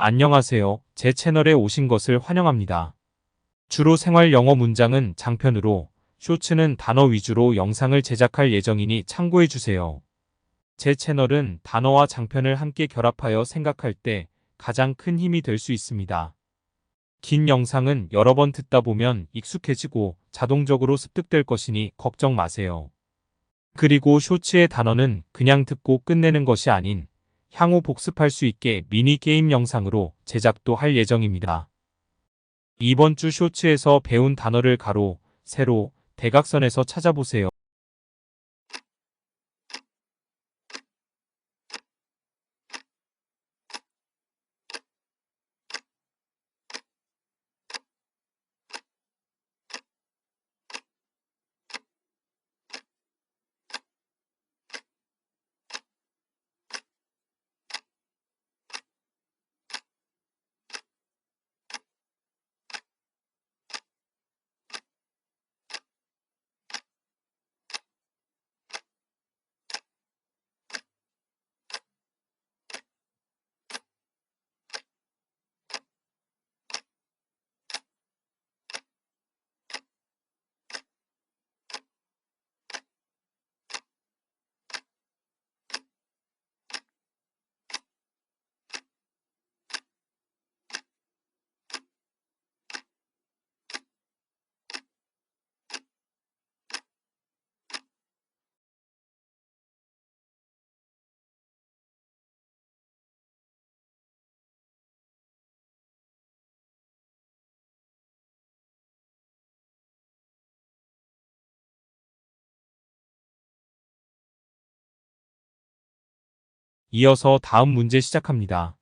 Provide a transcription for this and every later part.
안녕하세요. 제 채널에 오신 것을 환영합니다. 주로 생활 영어 문장은 장편으로, 쇼츠는 단어 위주로 영상을 제작할 예정이니 참고해 주세요. 제 채널은 단어와 장편을 함께 결합하여 생각할 때 가장 큰 힘이 될 수 있습니다. 긴 영상은 여러 번 듣다 보면 익숙해지고 자동적으로 습득될 것이니 걱정 마세요. 그리고 쇼츠의 단어는 그냥 듣고 끝내는 것이 아닌 향후 복습할 수 있게 미니 게임 영상으로 제작도 할 예정입니다. 이번 주 쇼츠에서 배운 단어를 가로, 세로, 대각선에서 찾아보세요. 이어서 다음 문제 시작합니다.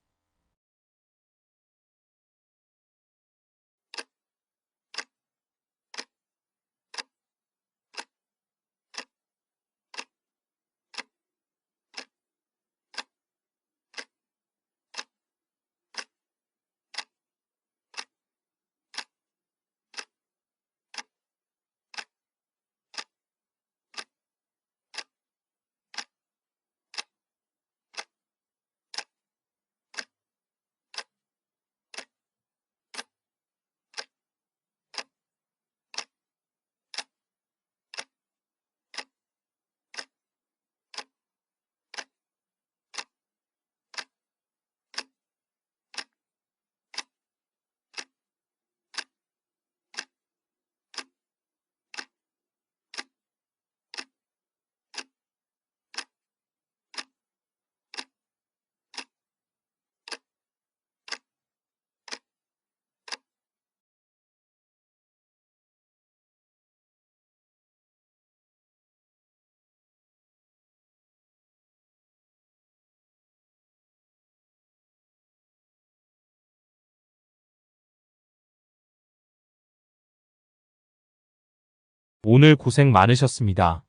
오늘 고생 많으셨습니다.